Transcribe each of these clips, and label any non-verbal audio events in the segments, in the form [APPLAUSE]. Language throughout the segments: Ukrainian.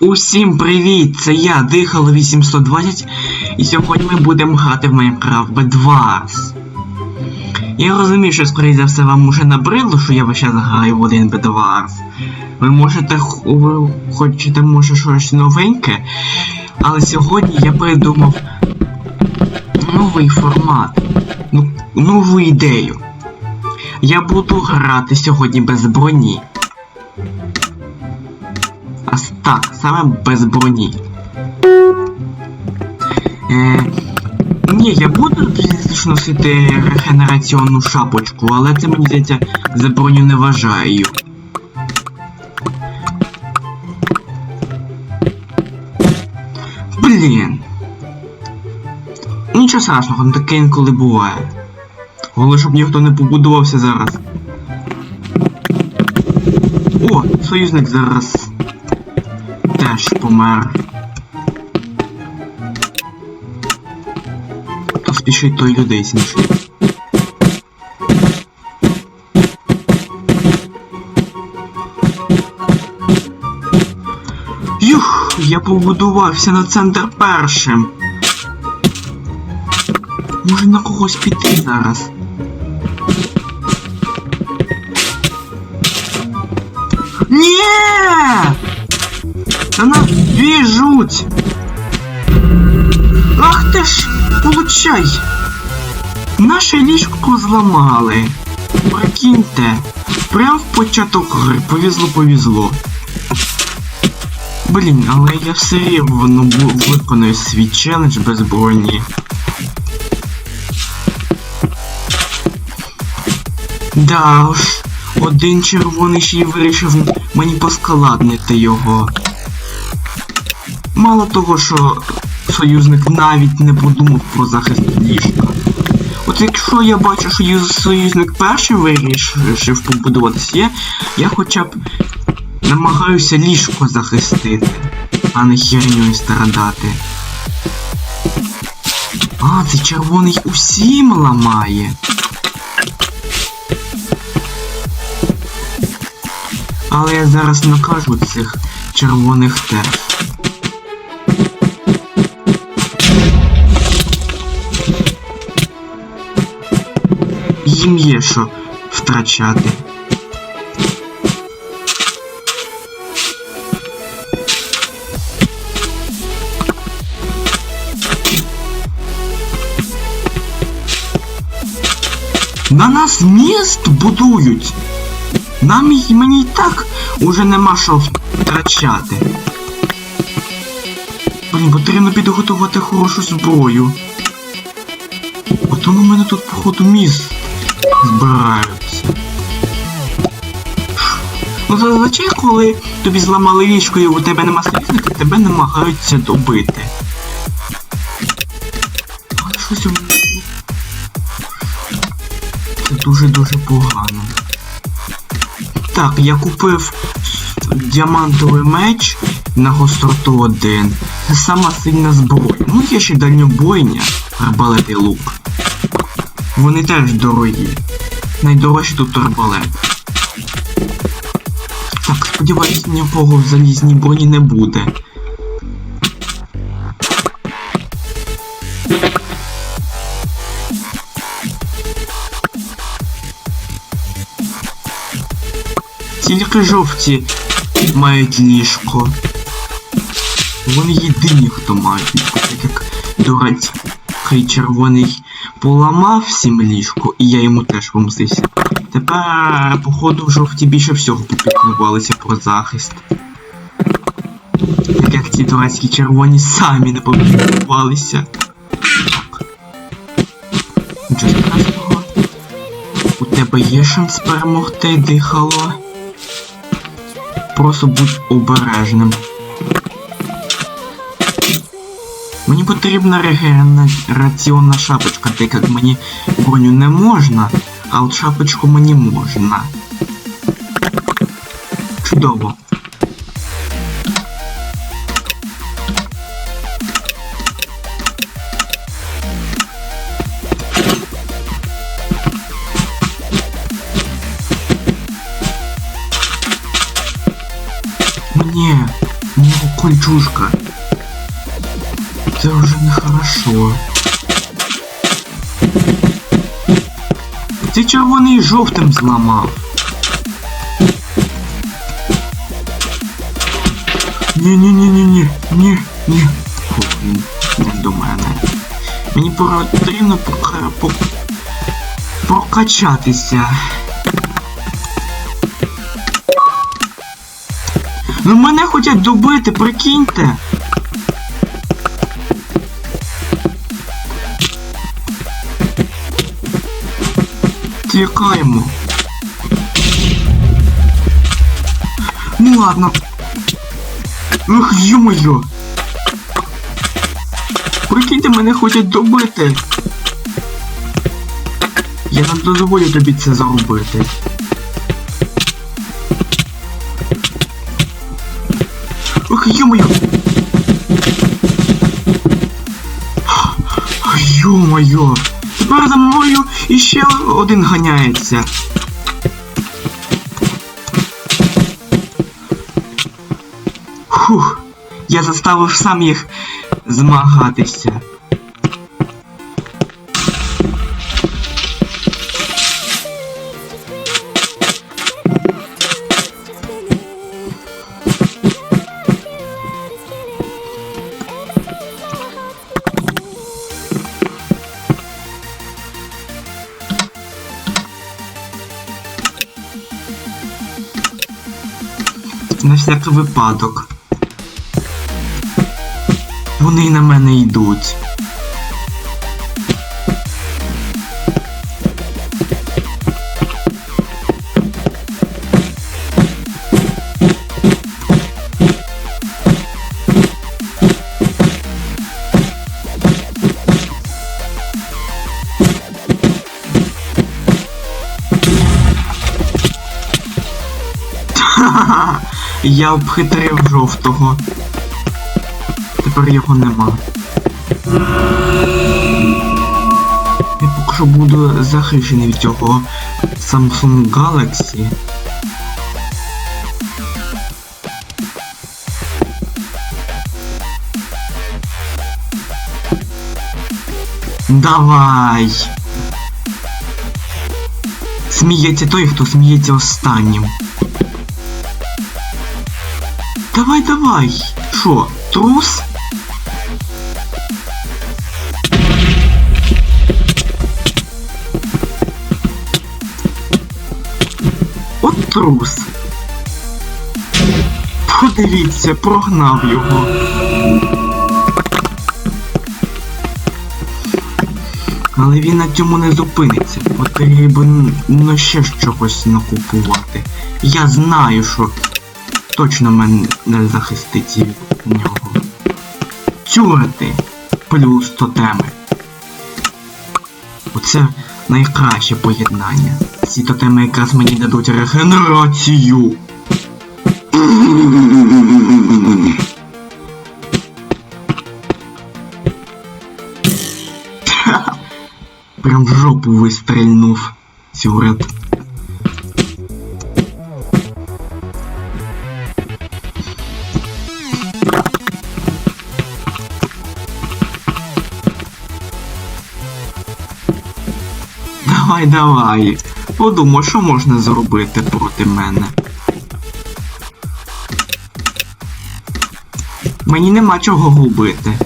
Усім привіт! Це я, Дихало 820, і сьогодні ми будемо грати в Minecraft Bedwars. Я розумію, що скоріше за все вам уже набридло, що я весь час граю в один Bedwars. Ви можете ви хочете може щось новеньке, але сьогодні я придумав новий формат, ну, нову ідею. Я буду грати сьогодні без броні. А так, саме без броні. Е, ні, я буду звісно носити регенераційну шапочку, але це мені здається за броню не вважаю. Блін. Нічого страшного, таке інколи буває. Головне, щоб ніхто не побудувався зараз. О, союзник зараз теж помер. То спішить той людей смішить. Юх, я побудувався на центр першим. Може на когось піти зараз. Та нас біжуть! Ах ти ж, получай! Наше ліжко зламали. Прикиньте, прям в початок гри. Повезло. Блін, але я все рівно виконую свій челендж без броні. Да уж, один червоний ще й вирішив мені поскаладнити його. Мало того, що союзник навіть не подумав про захист ліжка. От якщо я бачу, що юз- союзник перший вирішив побудуватися, я, я хоча б намагаюся ліжко захистити, а не херню страдати. А, це червоний усім ламає. Але я зараз накажу цих червоних теж. Їм є що втрачати. На нас міст будують. Нам і мені і так уже нема що втрачати. Блін, потрібно підготувати хорошу зброю. То на мене тут, походу, міст збираються. Ну зазвичай, коли тобі зламали ліжко і у тебе нема союзника, тебе намагаються добити. Але щось у мене... Це дуже-дуже погано. Так, я купив діамантовий меч на гостроту 1. Це сама сильна зброя. Ну є ще дальньобойня, арбалет лук. Вони теж дорогі. Найдорожчі тут арбалет. Так, сподіваюсь, нікого в залізній броні не буде. Тільки жовті мають ліжко. Вони єдині, хто мають так як дурацький червоний поламав всім ліжко, і я йому теж помстився. Тепер, походу, в жовті більше всього попіклувалися про захист. Так як ці дурацькі червоні самі не попіклувалися. У тебе є шанс перемогти, дихало. Просто будь обережним. Мені потрібна регенераційна шапочка, так як мені броню не можна, а от шапочку мені можна. Чудово. Ні. Ну, кольчужка. Вже. Ти червоний жовтим зламав. Ні-ні-ні-ні-ні. Ні, ні. Не до мене. Мені потрібно прокачатися. Ну мене хочуть добити, прикиньте. Тікаємо. Ну ладно. Ах, ё-моё. Прикиньте, мене хочуть добити. Я не дозволю тобі це зробити. Ох, ё-моё! Ё-моё! Тепер за мною іще один ганяється. Фух, я заставив сам їх змагатися. Всякий випадок. Вони на мене йдуть. Я обхитрив жовтого. Тепер його нема. Я поки що буду захищений від цього Samsung Galaxy. Давай! Сміється той, хто сміється останнім. Давай, давай. Шо, трус? От трус. Подивіться, прогнав його. Але він на цьому не зупиниться. Потрібно ще чогось накупувати. Я знаю, що точно мене не захистить від нього. Тюрити плюс тотеми. Оце найкраще поєднання. Ці тотеми якраз мені дадуть регенерацію. Прям в жопу вистрільнув сюрет. Давай, давай. Подумай, що можна зробити проти мене. Мені нема чого губити.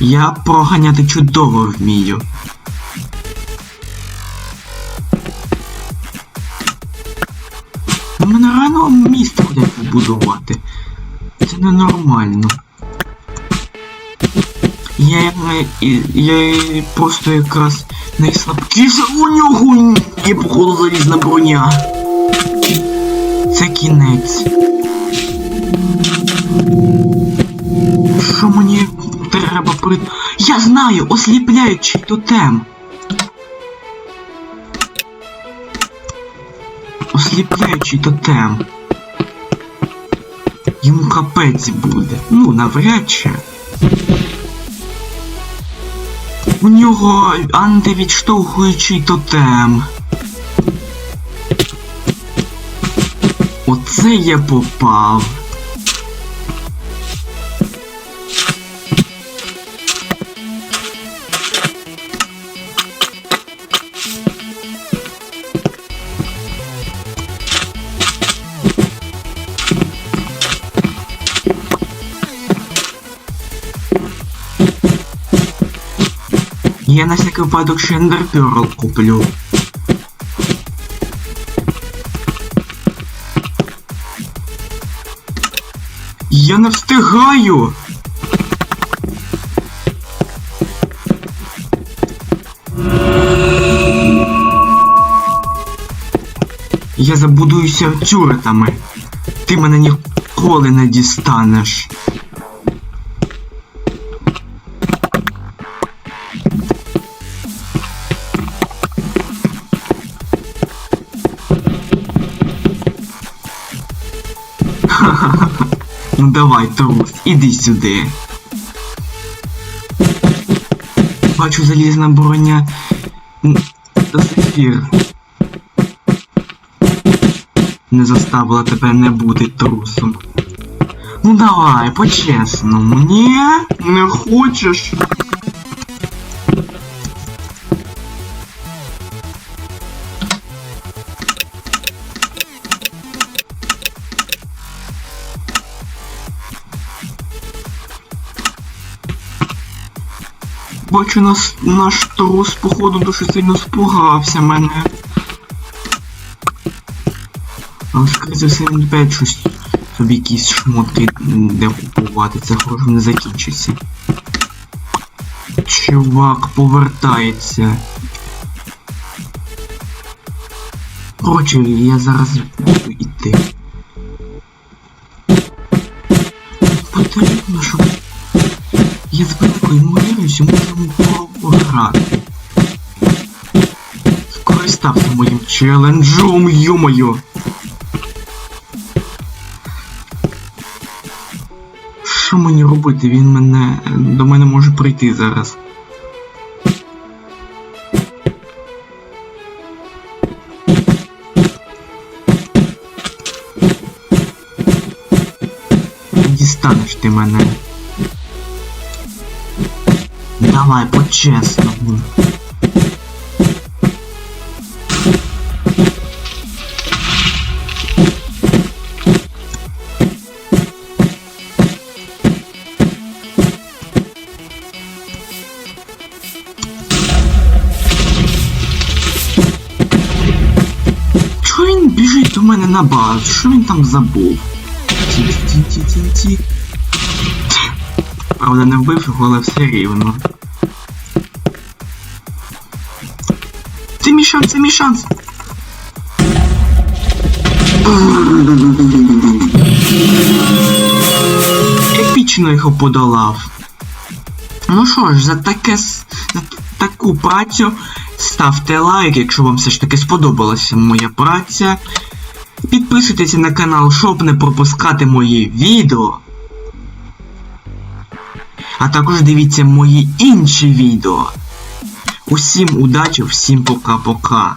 Я проганяти чудово вмію. Побудувати. Це ненормально. Я, я, я просто якраз найслабкіше у нього є походу залізна броня. Це кінець. Що мені треба при... Я знаю, осліпляючий тотем. Осліпляючий тотем. Капець буде. Ну, навряд чи. У нього антивідштовхуючий тотем. Оце я попав. Я на всякий випадок ще Pearl куплю. Я не встигаю! Я забудуюся тюретами. Ти мене ніколи не дістанеш. [LAUGHS] Ну давай, трус, іди сюди. Бачу залізна броня. Зефір. Не заставила тебе не бути трусом. Ну давай, по-чесному. Ні? Не хочеш? Бачу, нас, наш трус, походу, дуже сильно спугався мене. Але скоріше все він опять щось собі якісь шмотки де купувати, це хорошо не закінчиться. Чувак повертається. Коротше, я зараз буду йти. Потрібно, щоб я з великою ймовірністю можемо програти. Скористався моїм челенджом, йомою. Що мені робити? Він мене. до мене може прийти зараз. Дістанеш ти мене. Давай, по-чесному. На базу? Що він там забув? Правда, не вбив його, але все рівно. Це мій шанс, це мій шанс. Епічно його подолав. Ну що ж, за таке за таку працю ставте лайк, якщо вам все ж таки сподобалася моя праця. Підписуйтесь на канал, щоб не пропускати мої відео. А також дивіться мої інші відео. Усім удачі, всім пока-пока.